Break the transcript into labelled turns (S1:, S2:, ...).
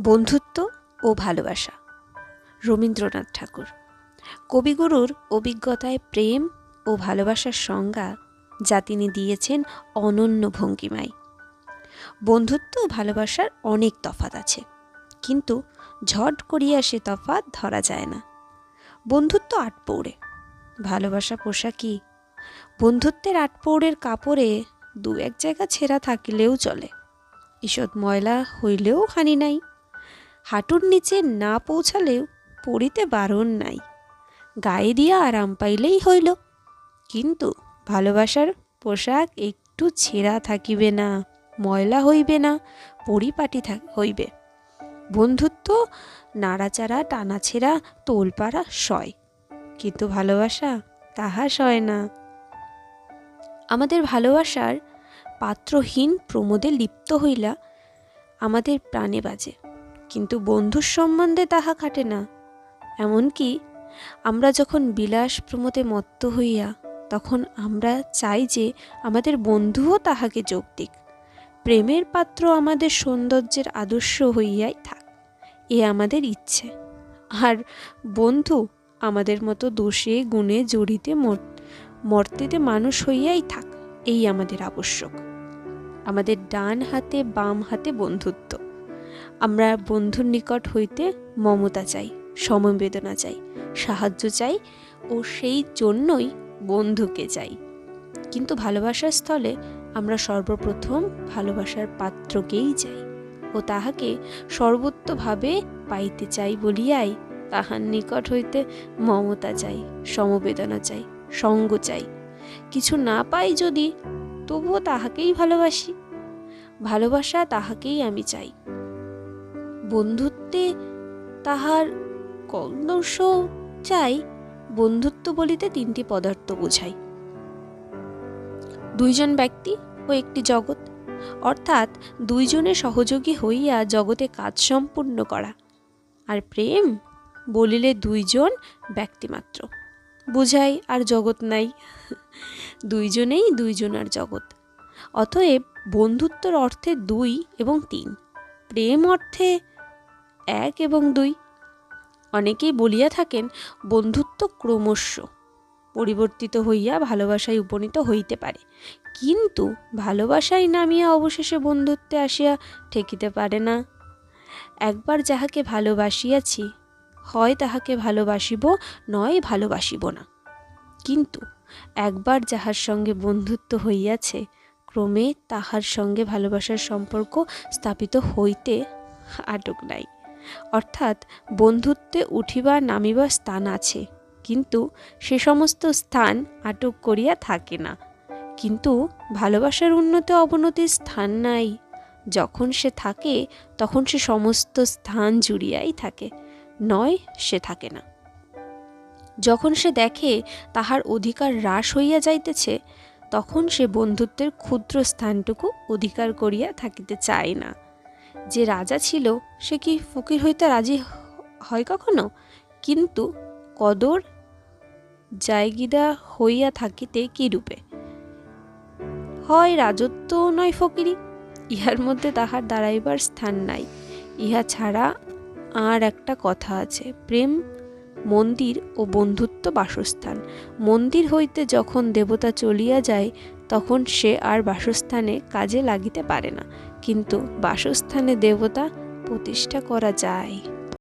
S1: বন্ধুত্ব ও ভালোবাসা। রবীন্দ্রনাথ ঠাকুর। কবিগুরুর অভিজ্ঞতায় প্রেম ও ভালোবাসার সংজ্ঞা যা তিনি দিয়েছেন অনন্য ভঙ্গিমায়। বন্ধুত্ব ও ভালোবাসার অনেক তফাত আছে, কিন্তু ঝট করিয়া সে তফাত ধরা যায় না। বন্ধুত্ব আটপৌড়ে ভালোবাসা পোশাকি বন্ধুত্বের আটপৌড়ের কাপড়ে দু এক জায়গা ছেঁড়া থাকিলেও চলে। ঈষৎ ময়লা হইলেও হানি নাই। হাঁটুর নিচে না পৌঁছালেও পড়িতে বারণ নাই। গায়ে দিয়া আরাম পাইলেই হইল। কিন্তু ভালোবাসার পোশাক একটু ছেঁড়া থাকিবে না, ময়লা হইবে না, পরিপাটি হইবে। বন্ধুত্ব, নাড়াচাড়া, টানাছেড়া, তোলপাড়া সয়। কিন্তু ভালোবাসা তাহা সয় না। আমাদের ভালোবাসার পাত্রহীন প্রমোদে লিপ্ত হইলা আমাদের প্রাণে বাজে। কিন্তু বন্ধুর সম্বন্ধে তাহা খাটে না। এমনকি আমরা যখন বিলাস প্রমোদে মত্ত হইয়া, তখন আমরা চাই যে আমাদের বন্ধুও তাহাকে যোগ দিক। প্রেমের পাত্র আমাদের সৌন্দর্যের আদর্শ হইয়াই থাক, এ আমাদের ইচ্ছে। আর বন্ধু আমাদের মতো দোষে, গুণে, জড়িতে মর্তিতে মানুষ হইয়াই থাক, এই আমাদের আবশ্যক। আমাদের ডান হাতে, বাম হাতে বন্ধুত্ব। আমরা বন্ধুর নিকট হইতে মমতা চাই সমবেদনা চাই, সাহায্য চাই ও সেই জন্যই বন্ধুকে চাই। কিন্তু ভালোবাসার স্থলে আমরা সর্বপ্রথম ভালোবাসার পাত্রকেই চাই ও তাহাকে সর্বোত্তভাবে পাইতে চাই বলিয়াই তাহার নিকট হইতে মমতা চাই, সমবেদনা চাই, সঙ্গ চাই। কিছু না পাই যদি তবুও তাহাকেই ভালোবাসি। ভালোবাসা তাহাকেই আমি চাই। বন্ধুত্বে তাহার কদর্শ চাই, বন্ধুত্ব বলিতে তিনটি পদার্থ বোঝাই। দুইজন ব্যক্তি ও একটি জগৎ, অর্থাৎ দুইজনে সহযোগী হইয়া জগতে কাজ সম্পূর্ণ করা। আর প্রেম বলিলে দুইজন ব্যক্তিমাত্র। বুঝাই, আর জগৎ নাই। দুইজনেই দুইজন আর জগৎ। অতএব বন্ধুত্বর অর্থে দুই এবং তিন। প্রেম অর্থে এক এবং দুই। অনেকেই বলিয়া থাকেন, বন্ধুত্ব ক্রমশ পরিবর্তিত হইয়া ভালোবাসায় উপনীত হইতে পারে। কিন্তু ভালোবাসাই নামিয়া অবশেষে বন্ধুত্বে আসিয়া ঠেকিতে পারে না। একবার যাহাকে ভালোবাসিয়াছি, হয় তাহাকে ভালোবাসিব, নয় ভালোবাসিব না। কিন্তু একবার যাহার সঙ্গে বন্ধুত্ব হইয়াছে, ক্রমে তাহার সঙ্গে ভালোবাসার সম্পর্ক স্থাপিত হইতে আটক নাই। অর্থাৎ বন্ধুত্বে উঠিবা নামিবার স্থান আছে। কিন্তু সে সমস্ত স্থান আটক করিয়া থাকে না। কিন্তু ভালোবাসার উন্নতি অবনতির স্থান নাই। যখন সে থাকে, তখন সে সমস্ত স্থান জুড়িয়াই থাকে। নয়, সে থাকে না। যখন সে দেখে তাহার অধিকার হ্রাস হইয়া যাইতেছে, তখন সে বন্ধুত্বের ক্ষুদ্র স্থানটুকু অধিকার করিয়া থাকিতে চায় না। যে রাজা ছিল, সে কি ফকির হইতে রাজি হয় কখনো? কিন্তু কদর জায়গিদা হইয়া থাকিতে রূপে? হয় রাজত্ব নয় ফকিরি, ইহার মধ্যে তাহার দাঁড়াইবার স্থান নাই। ইহা ছাড়া আর একটা কথা আছে, প্রেম, মন্দির ও বন্ধুত্ব বাসস্থান। মন্দির হইতে যখন দেবতা চলিয়া যায় তখন সে আর বাসস্থানে কাজে লাগিতে পারে না। কিন্তু বাসস্থানে দেবতা প্রতিষ্ঠা করা যায়।